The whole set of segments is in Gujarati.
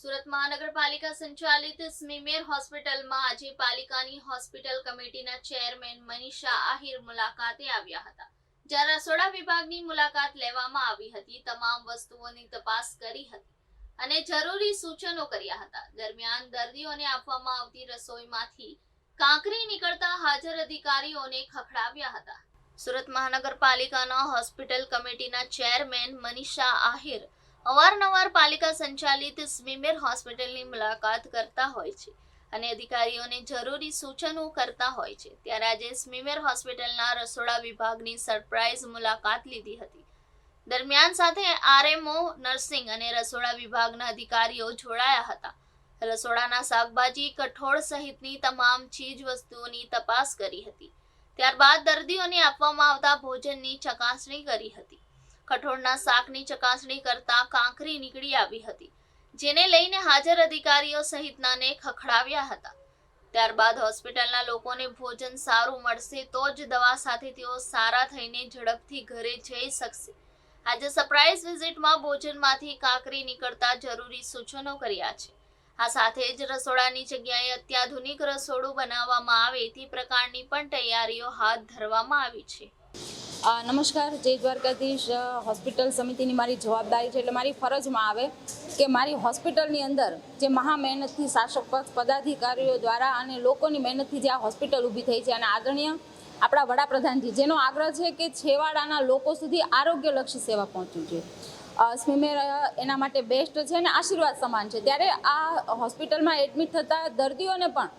સુરત મહાનગરપાલિકા સંચાલિત સ્મીમેર હોસ્પિટલમાં આજે પાલિકાની હોસ્પિટલ કમિટીના ચેરમેન મનીષા આહિર મુલાકાતે આવ્યા હતા. જ્યારે રસોડા વિભાગની મુલાકાત લેવામાં આવી હતી, તમામ વસ્તુઓની તપાસ કરી હતી અને જરૂરી સૂચનો કર્યા હતા. દરમિયાન દર્દીઓને આપવામાં આવતી રસોઈમાંથી કાંકરી નીકળતા હાજર અધિકારીઓને ખખડાવ્યા હતા. સુરત મહાનગરપાલિકાના હોસ્પિટલ કમિટીના ચેરમેન મનીષા આહિર અવારનવાર પાલિકા સંચાલિત સ્વિમેર હોસ્પિટલની મુલાકાત કરતા હોય છે અને અધિકારીઓને જરૂરી સૂચનો કરતા હોય છે. ત્યારે આજે સ્મીમેર હોસ્પિટલના રસોડા વિભાગની સરપ્રાઇઝ મુલાકાત લીધી હતી. દરમિયાન સાથે આરએમઓ, નર્સિંગ અને રસોડા વિભાગના અધિકારીઓ જોડાયા હતા. રસોડાના શાકભાજી, કઠોળ સહિતની તમામ ચીજ વસ્તુઓની તપાસ કરી હતી. ત્યારબાદ દર્દીઓને આપવામાં આવતા ભોજનની ચકાસણી કરી હતી. કઠોળના શાકની ચકાસણી કરતા કાંકરી નીકળી આવી હતી, જેને લઈને હાજર અધિકારીઓ સહિતનાને ખખડાવ્યા હતા. ત્યારબાદ હોસ્પિટલના લોકોને ભોજન સારું મળશે તો જ દવા સાથે તેઓ સારા થઈને ઝડપથી ઘરે જઈ શકશે. આજે સરપ્રાઇઝ વિઝિટમાં ભોજનમાંથી કાંકરી નીકળતા જરૂરી સૂચનો કર્યા છે. આ સાથે જ રસોડાની જગ્યાએ અત્યાધુનિક રસોડું બનાવવામાં આવે તે પ્રકારની પણ તૈયારીઓ હાથ ધરવામાં આવી છે. નમસ્કાર, જય દ્વારકાધીશ હોસ્પિટલ સમિતિની મારી જવાબદારી છે એટલે મારી ફરજમાં આવે કે મારી હોસ્પિટલની અંદર જે મહા મહેનતથી શાસક પક્ષ, પદાધિકારીઓ દ્વારા અને લોકોની મહેનતથી જે આ હોસ્પિટલ ઊભી થઈ છે અને આદરણીય આપણા વડાપ્રધાનજી, જેનો આગ્રહ છે કે છેવાડાના લોકો સુધી આરોગ્યલક્ષી સેવા પહોંચવી જોઈએ. સ્મિમેર એના માટે બેસ્ટ છે અને આશીર્વાદ સમાન છે. ત્યારે આ હોસ્પિટલમાં એડમિટ થતા દર્દીઓને પણ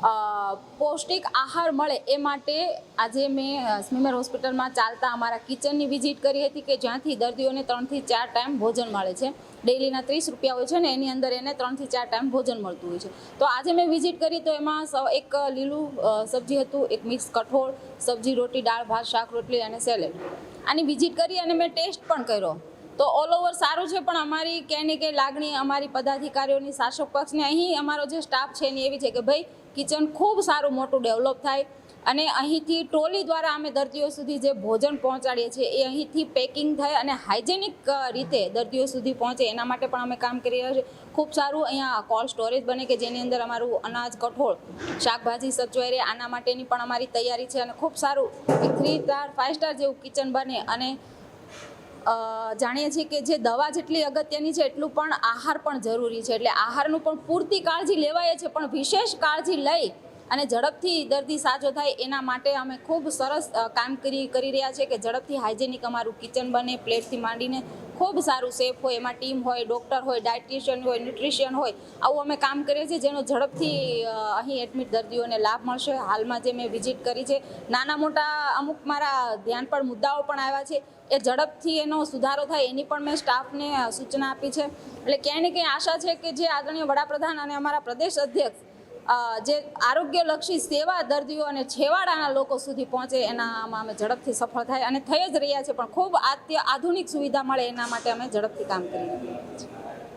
પૌષ્ટિક આહાર મળે એ માટે આજે મેં સ્મીમેર હોસ્પિટલમાં ચાલતા અમારા કિચનની વિઝિટ કરી હતી કે જ્યાંથી દર્દીઓને ત્રણથી ચાર ટાઈમ ભોજન મળે છે. ડેઈલીના ત્રીસ રૂપિયા હોય છે ને એની અંદર એને ત્રણથી ચાર ટાઈમ ભોજન મળતું હોય છે. તો આજે મેં વિઝિટ કરી તો એમાં એક લીલું સબ્જી હતું, એક મિક્સ કઠોળ, સબ્જી, રોટી, દાળ, ભાત, શાક, રોટલી અને સેલેડ. આની વિઝિટ કરી અને મેં ટેસ્ટ પણ કર્યો. તો ઓલ ઓવર સારું છે, પણ અમારી ક્યાંય ને ક્યાંય લાગણી અમારી પદાધિકારીઓની, શાસક પક્ષને, અહીં અમારો જે સ્ટાફ છે એની એવી છે કે ભાઈ કિચન ખૂબ સારું મોટું ડેવલપ થાય અને અહીંથી ટ્રોલી દ્વારા અમે દર્દીઓ સુધી જે ભોજન પહોંચાડીએ છીએ, એ અહીંથી પેકિંગ થાય અને હાઇજેનિક રીતે દર્દીઓ સુધી પહોંચે, એના માટે પણ અમે કામ કરી રહ્યા છીએ. ખૂબ સારું અહીંયા કોલ્ડ સ્ટોરેજ બને કે જેની અંદર અમારું અનાજ, કઠોળ, શાકભાજી સચવાઈ રહે, આના માટેની પણ અમારી તૈયારી છે અને ખૂબ સારું થ્રી સ્ટાર ફાઇવ સ્ટાર જેવું કિચન બને અને જાણીએ છીએ કે જે દવા જેટલી અગત્યની છે એટલું પણ આહાર પણ જરૂરી છે. એટલે આહારનું પણ પૂરતી કાળજી લેવાય છે, પણ વિશેષ કાળજી લઈ અને ઝડપથી દર્દી સાજો થાય એના માટે અમે ખૂબ સરસ કામગીરી કામ કરી રહ્યા છે કે ઝડપથી હાઇજેનિક અમારું કિચન બને, પ્લેટથી માંડીને ખૂબ સારું સેફ હોય, એમાં ટીમ હોય, ડૉક્ટર હોય, ડાયટિશિયન હોય, ન્યુટ્રિશિયન હોય, આવું અમે કામ કરીએ છીએ જેનો ઝડપથી અહીં એડમિટ દર્દીઓને લાભ મળશે. હાલમાં જે મેં વિઝિટ કરી છે, નાના મોટા અમુક મારા ધ્યાન પર મુદ્દાઓ પણ આવ્યા છે, એ ઝડપથી એનો સુધારો થાય એની પણ મેં સ્ટાફને સૂચના આપી છે. એટલે ક્યાંય ને ક્યાંય આશા છે કે જે આદરણીય વડાપ્રધાન અને અમારા પ્રદેશ અધ્યક્ષ જે આરોગ્યલક્ષી સેવા દર્દીઓ અને છેવાડાના લોકો સુધી પહોંચે, એનામાં અમે ઝડપથી સફળ થાય અને થઈ જ રહ્યા છે. પણ ખૂબ આત્ય આધુનિક સુવિધા મળે એના માટે અમે ઝડપથી કામ કરી રહ્યા છીએ.